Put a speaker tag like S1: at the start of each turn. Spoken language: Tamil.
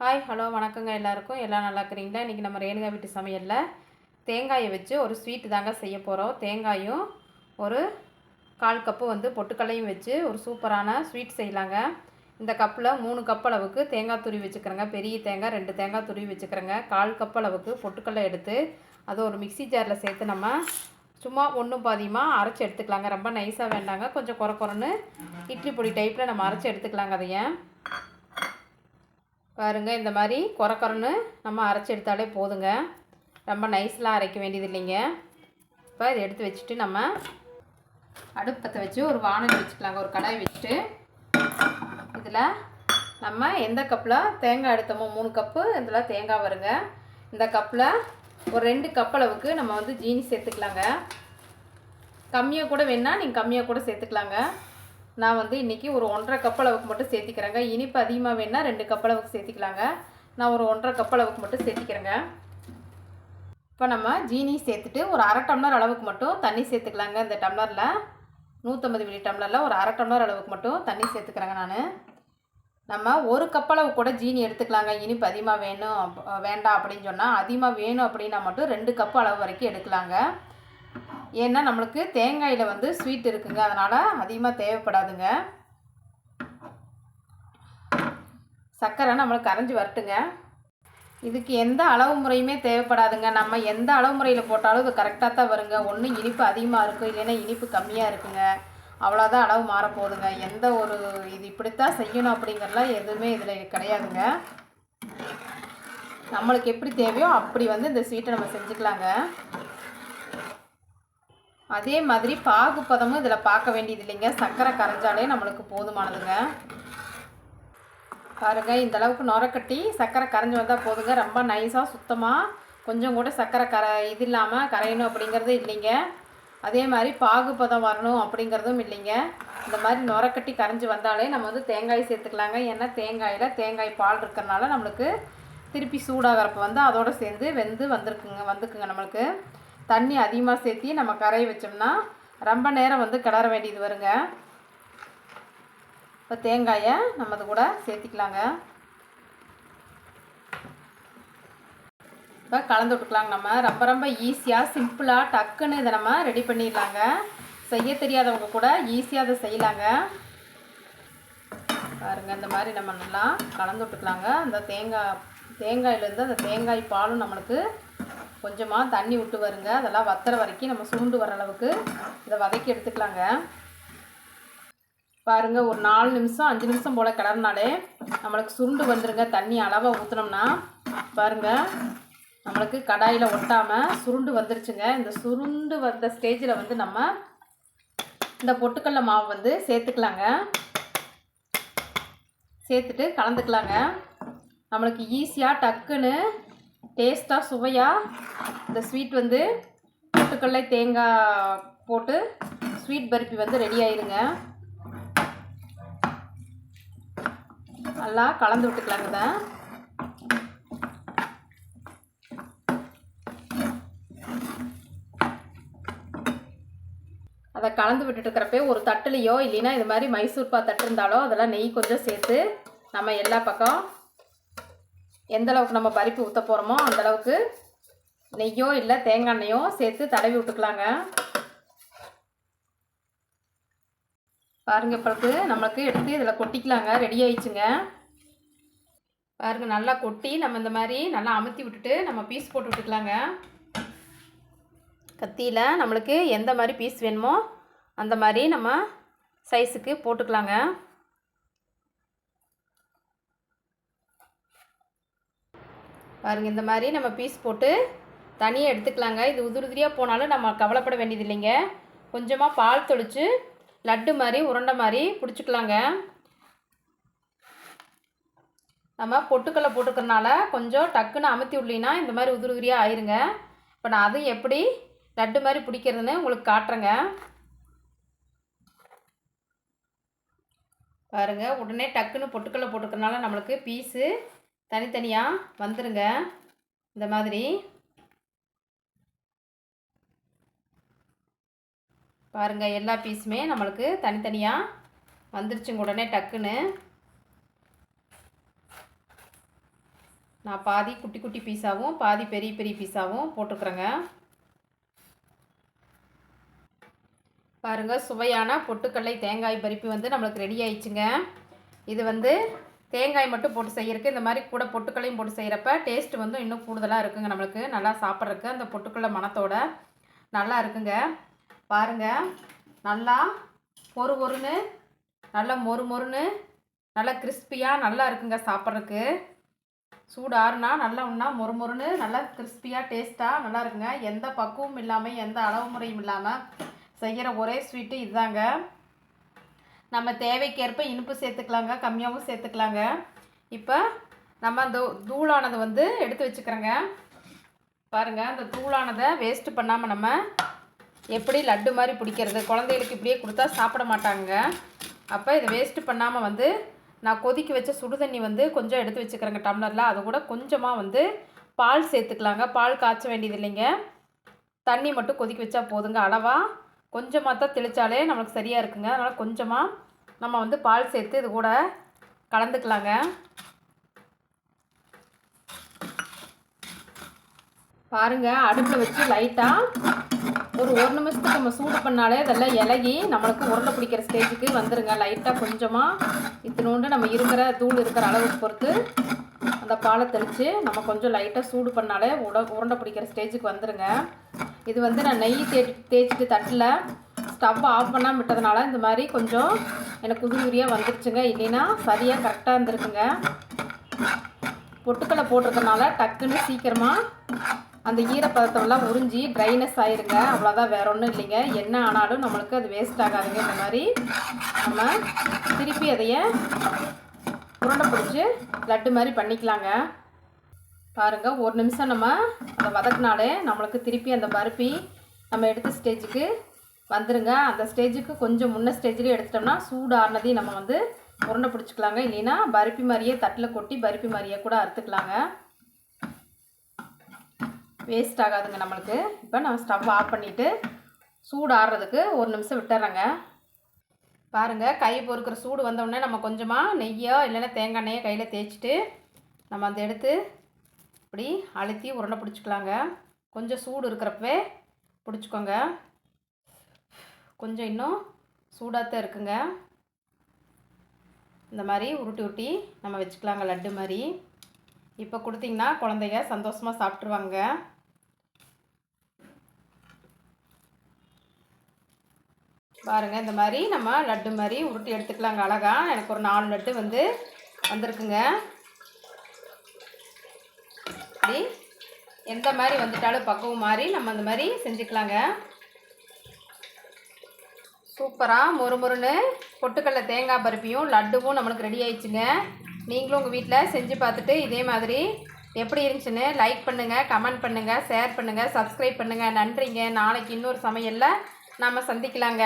S1: ஹாய் ஹலோ வணக்கங்க எல்லாருக்கும். எல்லாம் நல்லா இருக்கிறீங்களா? இன்றைக்கி நம்ம ரேணுகா வீட்டு சமையலில் தேங்காயை வச்சு ஒரு ஸ்வீட்டு தாங்க செய்ய போகிறோம் தேங்காயும் ஒரு கால் கப்பு வந்து பொட்டுக்கல்லையும் வச்சு ஒரு சூப்பரான ஸ்வீட் செய்யலாங்க. இந்த கப்பில் மூணு கப் அளவுக்கு தேங்காய் துருவி வச்சுக்கிறேங்க. பெரிய தேங்காய் ரெண்டு தேங்காய் துருவி வச்சுக்கிறேங்க. கால் கப் அளவுக்கு பொட்டுக்கல்லை எடுத்து அதை ஒரு மிக்ஸி ஜாரில் சேர்த்து நம்ம சும்மா ஒன்றும் பாதியமாக அரைச்சி எடுத்துக்கலாங்க. ரொம்ப நைஸாக வேண்டாங்க. கொஞ்சம் குறை குறைன்னு இட்லி பொடி டைப்பில் நம்ம அரைச்சி எடுத்துக்கலாங்க அதையே. பாருங்க இந்த மாதிரி குறக்குறன்னு நம்ம அரைச்சி எடுத்தாலே போதுங்க. ரொம்ப நைஸ்லாம் அரைக்க வேண்டியது இல்லைங்க. இப்போ இதை எடுத்து வச்சுட்டு நம்ம அடுப்பத்தை வச்சு ஒரு வானல் வச்சுக்கலாங்க ஒரு கடாய் வச்சுட்டு. இதில் நம்ம எந்த கப்பில் தேங்காய் எடுத்தோமோ மூணு கப்பு இதில் தேங்காய் வருங்க. இந்த கப்பில் ஒரு ரெண்டு கப் அளவுக்கு நம்ம வந்து ஜீனி சேர்த்துக்கலாங்க. கம்மியாக கூட வேணால் நீங்கள் கம்மியாக கூட சேர்த்துக்கலாங்க. நான் வந்து இன்றைக்கி ஒரு ஒன்றரை கப் அளவுக்கு மட்டும் சேர்த்திக்கிறேங்க. இனிப்பு அதிகமாக வேணால் ரெண்டு கப் அளவுக்கு சேர்த்திக்கலாங்க. நான் ஒரு ஒன்றரை கப் அளவுக்கு மட்டும் சேர்த்திக்கிறேங்க. இப்போ நம்ம ஜீனி சேர்த்துட்டு ஒரு அரை டம்ளர் அளவுக்கு மட்டும் தண்ணி சேர்த்துக்கலாங்க இந்த டம்ளரில். நூற்றம்பது மில்லி டம்ளரில் ஒரு அரை டம்ளர் அளவுக்கு மட்டும் தண்ணி சேர்த்துக்கிறேங்க நான். நம்ம ஒரு கப் அளவு கூட ஜீனி எடுத்துக்கலாங்க. இனிப்பு அதிகமாக வேணும் வேண்டாம் அப்படின்னு சொன்னால் அதிகமாக வேணும் அப்படின்னா மட்டும் ரெண்டு கப் அளவு வரைக்கும் எடுக்கலாங்க. ஏன்னா நம்மளுக்கு தேங்காயில் வந்து ஸ்வீட் இருக்குங்க. அதனால் அதிகமாக தேவைப்படாதுங்க. சர்க்கரை நம்மளுக்கு கரைஞ்சி வரட்டுங்க. இதுக்கு எந்த அளவு முறையுமே தேவைப்படாதுங்க. நம்ம எந்த அளவு முறையில் போட்டாலும் இது கரெக்டாக தான் வருங்க. ஒன்று இனிப்பு அதிகமாக இருக்கும் இல்லைன்னா இனிப்பு கம்மியாக இருக்குங்க. அவ்வளோதான் அளவு மாறப்போகுதுங்க. எந்த ஒரு இது இப்படித்தான் செய்யணும் அப்படிங்கிறலாம் எதுவுமே இதில் கிடையாதுங்க. நம்மளுக்கு எப்படி தேவையோ அப்படி வந்து இந்த ஸ்வீட்டை நம்ம செஞ்சுக்கலாங்க. அதே மாதிரி பாகு பதமும் இதில் பார்க்க வேண்டியது இல்லைங்க சர்க்கரை கரைஞ்சாலே நம்மளுக்கு போதுமானதுங்க. பாருங்க இந்த அளவுக்கு நுரக்கட்டி சர்க்கரை கரைஞ்சி வந்தால் போதுங்க. ரொம்ப நைஸாக சுத்தமாக கொஞ்சம் கூட சர்க்கரை கரை இது இல்லாமல் கரையணும் அப்படிங்கிறது இல்லைங்க. அதே மாதிரி பாகுபதம் வரணும் அப்படிங்கிறதும் இல்லைங்க. இந்த மாதிரி நுரக்கட்டி கரைஞ்சி வந்தாலே நம்ம வந்து தேங்காய் சேர்த்துக்கலாங்க. ஏன்னா தேங்காயில் தேங்காய் பால் இருக்கிறனால நம்மளுக்கு திருப்பி சூடாகிறப்ப வந்து அதோடு சேர்ந்து வெந்து வந்திருக்குங்க வந்துக்குங்க நம்மளுக்கு. தண்ணி அதிகமாக சேர்த்தி நம்ம கரைய வச்சோம்னா ரொம்ப நேரம் வந்து கிளற வேண்டியது வருங்க. இப்போ தேங்காயை நம்ம அது கூட சேர்த்திக்கலாங்க. இப்போ கலந்து விட்டுக்கலாங்க நம்ம. ரொம்ப ரொம்ப ஈஸியாக சிம்பிளாக டக்குன்னு இதை நம்ம ரெடி பண்ணிடலாங்க. செய்ய தெரியாதவங்க கூட ஈஸியாக அதை செய்யலாங்க. பாருங்க இந்த மாதிரி நம்ம நல்லா கலந்து விட்டுக்கலாங்க. அந்த தேங்காய் தேங்காயிலேருந்து அந்த தேங்காய் பாலும் நம்மளுக்கு கொஞ்சமாக தண்ணி விட்டு வருங்க. அதெல்லாம் வத்துற வரைக்கும் நம்ம சுருண்டு வர அளவுக்கு இதை வதக்கி எடுத்துக்கலாங்க. பாருங்க ஒரு நாலு நிமிஷம் அஞ்சு நிமிஷம் போல் கிளறினாலே நம்மளுக்கு சுருண்டு வந்துருங்க. தண்ணி அளவாக ஊற்றினோம்னா பாருங்க நம்மளுக்கு கடாயில் ஒட்டாமல் சுருண்டு வந்துருச்சுங்க. இந்த சுருண்டு வந்த ஸ்டேஜில் வந்து நம்ம இந்த பொட்டுக்கடல மாவு வந்து சேர்த்துக்கலாங்க. சேர்த்துட்டு கலந்துக்கலாங்க. நம்மளுக்கு ஈஸியாக டக்குன்னு டேஸ்ட்டாக சுவையாக இந்த ஸ்வீட் வந்து பொட்டுக்கடலை தேங்காய் போட்டு ஸ்வீட் பருப்பி வந்து ரெடி ஆயிருங்க. நல்லா கலந்து விட்டுக்கலாங்க தான் அதை கலந்து விட்டுட்டு இருக்கிறப்பே ஒரு தட்டுலையோ இல்லைன்னா இது மாதிரி மைசூர்பா தட்டு இருந்தாலோ அதெல்லாம் நெய் கொஞ்சம் சேர்த்து நம்ம எல்லா பக்கம் எந்த அளவுக்கு நம்ம பருப்பு ஊற்ற போகிறோமோ அந்தளவுக்கு நெய்யோ இல்லை தேங்காய் எண்ணெயோ சேர்த்து தடவி விட்டுக்கலாங்க. பாருங்க இப்பளுக்கு நம்மளுக்கு எடுத்து இதில் கொட்டிக்கலாங்க. ரெடி ஆயிடுச்சுங்க. பாருங்க நல்லா கொட்டி நம்ம இந்த மாதிரி நல்லா அமுத்தி விட்டுட்டு நம்ம பீஸ் போட்டு விட்டுக்கலாங்க. கத்தியில் நம்மளுக்கு எந்த மாதிரி பீஸ் வேணுமோ அந்த மாதிரி நம்ம சைஸுக்கு போட்டுக்கலாங்க. பாருங்கள் இந்த மாதிரி நம்ம பீஸ் போட்டு தனியாக எடுத்துக்கலாங்க. இது உதிரி உதிரியாக போனாலும் நம்ம கவலைப்பட வேண்டியது இல்லைங்க கொஞ்சமாக பால் தொளிச்சு லட்டு மாதிரி உருண்டை மாதிரி பிடிச்சிக்கலாங்க. நம்ம பொட்டுக்கல்ல போட்டுக்கிறனால கொஞ்சம் டக்குன்னு அமுத்தி விடலினா இந்த மாதிரி உதிரி உதிரியாக ஆயிருங்க. இப்போ நான் அது எப்படி லட்டு மாதிரி பிடிக்கிறதுன்னு உங்களுக்கு காட்டுறேங்க. பாருங்க உடனே டக்குன்னு பொட்டுக்கல்ல போட்டுக்கிறனால நம்மளுக்கு பீஸு தனித்தனியாக வந்துடுங்க இந்த மாதிரி. பாருங்க எல்லா பீஸுமே நம்மளுக்கு தனித்தனியாக வந்துருச்சுங்க உடனே டக்குன்னு. நான் பாதி குட்டி குட்டி பீஸாகவும் பாதி பெரிய பெரிய பீஸாகவும் போட்டுக்கிறேங்க. பாருங்கள் சுவையான பொட்டுக்கடலை தேங்காய் பருப்பி வந்து நம்மளுக்கு ரெடி ஆயிடுச்சுங்க. இது வந்து தேங்காய் மட்டும் போட்டு செய்யறதுக்கு இந்த மாதிரி கூட பொட்டுக்களையும் போட்டு செய்கிறப்ப டேஸ்ட் வந்து இன்னும் கூடுதலாக இருக்குங்க நம்மளுக்கு. நல்லா சாப்பிட்றதுக்கு அந்த பொட்டுக்கடலை மணத்தோட நல்லா இருக்குங்க. பாருங்கள் நல்லா பொறு பொறுன்னு நல்லா மொறு மொறுன்னு நல்லா கிறிஸ்பியாக நல்லா இருக்குங்க சாப்பிட்றதுக்கு. சூடு ஆறுனா நல்லா உண்ணா மொறு மொறுன்னு நல்லா கிறிஸ்பியாக டேஸ்ட்டாக நல்லா இருக்குங்க. எந்த பக்குவமும் இல்லாமல் எந்த அளவு முறையும் இல்லாமல் செய்கிற ஒரே ஸ்வீட்டு இதுதாங்க நம்ம தேவைக்கேற்ப இனிப்பு சேர்த்துக்கலாங்க கம்மியாகவும் சேர்த்துக்கலாங்க. இப்போ நம்ம அந்த தூளானதை வந்து எடுத்து வச்சுக்கிறோங்க. பாருங்கள் அந்த தூளானதை வேஸ்ட்டு பண்ணாமல் நம்ம எப்படி லட்டு மாதிரி பிடிக்கிறது குழந்தைகளுக்கு இப்படியே கொடுத்தா சாப்பிட மாட்டாங்க. அப்போ இதை வேஸ்ட்டு பண்ணாமல் வந்து நான் கொதிக்க வச்ச சுடு தண்ணி வந்து கொஞ்சம் எடுத்து வச்சுக்கிறேங்க டம்ளரில் அது கூட கொஞ்சமாக வந்து பால் சேர்த்துக்கலாங்க. பால் காய்ச்ச வேண்டியது இல்லைங்க. தண்ணி மட்டும் கொதிக்க வச்சா போதுங்க. அளவாக கொஞ்சமாக தான் தெளித்தாலே நம்மளுக்கு சரியாக இருக்குங்க. அதனால் கொஞ்சமாக நம்ம வந்து பால் சேர்த்து இது கூட கலந்துக்கலாங்க. பாருங்கள் அடுப்பில் வச்சு லைட்டாக ஒரு ஒரு நிமிஷத்துக்கு நம்ம சூடு பண்ணாலே அதெல்லாம் இலகி நம்மளுக்கு உருண்டை பிடிக்கிற ஸ்டேஜுக்கு வந்துடுங்க லைட்டாக கொஞ்சமாக இத்தினோண்டு நம்ம இருக்கிற தூள் இருக்கிற அளவுக்கு பொறுத்து அந்த பாலை தெளித்து நம்ம கொஞ்சம் லைட்டாக சூடு பண்ணாலே உட உருண்டை பிடிக்கிற ஸ்டேஜுக்கு வந்துடுங்க இது வந்து நான் நெய் தே தேய்ச்சிட்டு தட்டில் ஸ்டவ் ஆஃப் பண்ணாமல் விட்டதுனால இந்த மாதிரி கொஞ்சம் எனக்கு உதிரி உதிரியாக வந்துருச்சுங்க. இல்லைன்னா சரியாக கரெக்டாக இருந்திருக்குங்க. பொட்டுக்கடலை போட்டிருக்கனால டக்குன்னு சீக்கிரமாக அந்த ஈரப்பதத்தெல்லாம் உறிஞ்சி ட்ரைனஸ் ஆயிருங்க. அவ்வளோதான் வேற ஒன்றும் இல்லைங்க. என்ன ஆனாலும் நம்மளுக்கு அது வேஸ்ட் ஆகாதுங்க. இந்த மாதிரி நம்ம திருப்பி அதைய உருண்டை பிடிச்சி லட்டு மாதிரி பண்ணிக்கலாங்க. பாருங்கள் ஒரு நிமிஷம் நம்ம அதை வதக்குனாலே நம்மளுக்கு திருப்பி அந்த பருப்பி நம்ம எடுத்த ஸ்டேஜுக்கு வந்துருங்க. அந்த ஸ்டேஜுக்கு கொஞ்சம் முன்ன ஸ்டேஜ்லேயே எடுத்துட்டோம்னா சூடு ஆறுனதையும் நம்ம வந்து உருண்டை பிடிச்சிக்கலாங்க. இல்லைன்னா பருப்பி மாதிரியே தட்டில் கொட்டி பருப்பி மாதிரியே கூட அறுத்துக்கலாங்க. வேஸ்ட் ஆகாதுங்க நம்மளுக்கு. இப்போ நான் ஸ்டவ் ஆஃப் பண்ணிவிட்டு சூடு ஆடுறதுக்கு ஒரு நிமிஷம் விட்டுறேங்க. பாருங்கள் கை பொறுக்கிற சூடு வந்தோடனே நம்ம கொஞ்சமாக நெய்யோ இல்லைன்னா தேங்காய் எண்ணெயோ கையில் தேய்ச்சிட்டு நம்ம அதை எடுத்து இப்படி அழுத்தி உருண்டை பிடிச்சிக்கலாங்க. கொஞ்சம் சூடு இருக்கிறப்பவே பிடிச்சிக்கோங்க. கொஞ்சம் இன்னும் சூடாக தான் இருக்குங்க. இந்த மாதிரி உருட்டி உருட்டி நம்ம வச்சுக்கலாங்க லட்டு மாதிரி. இப்போ கொடுத்தீங்கன்னா குழந்தைங்க சந்தோஷமாக சாப்பிட்ருவாங்க பாருங்கள் இந்த மாதிரி நம்ம லட்டு மாதிரி உருட்டி எடுத்துக்கலாங்க அழகாக எனக்கு ஒரு நாலு லட்டு வந்து வந்திருக்குங்க. அப்படி எந்த மாதிரி வந்துட்டாலும் பக்குவம் மாதிரி நம்ம அந்த மாதிரி செஞ்சுக்கலாங்க. சூப்பராக மொறுமொறுன்னு பொட்டுக்கடலை தேங்காய் பருப்பியும் லட்டுவும் நம்மளுக்கு ரெடி ஆயிடுச்சுங்க. நீங்களும் உங்கள் வீட்டில் செஞ்சு பார்த்துட்டு இதே மாதிரி எப்படி இருந்துச்சுன்னு லைக் பண்ணுங்கள் கமெண்ட் பண்ணுங்கள் ஷேர் பண்ணுங்கள் சப்ஸ்கிரைப் பண்ணுங்கள் நன்றிங்க. நாளைக்கு இன்னொரு சமையலில் நாம் சந்திக்கலாங்க.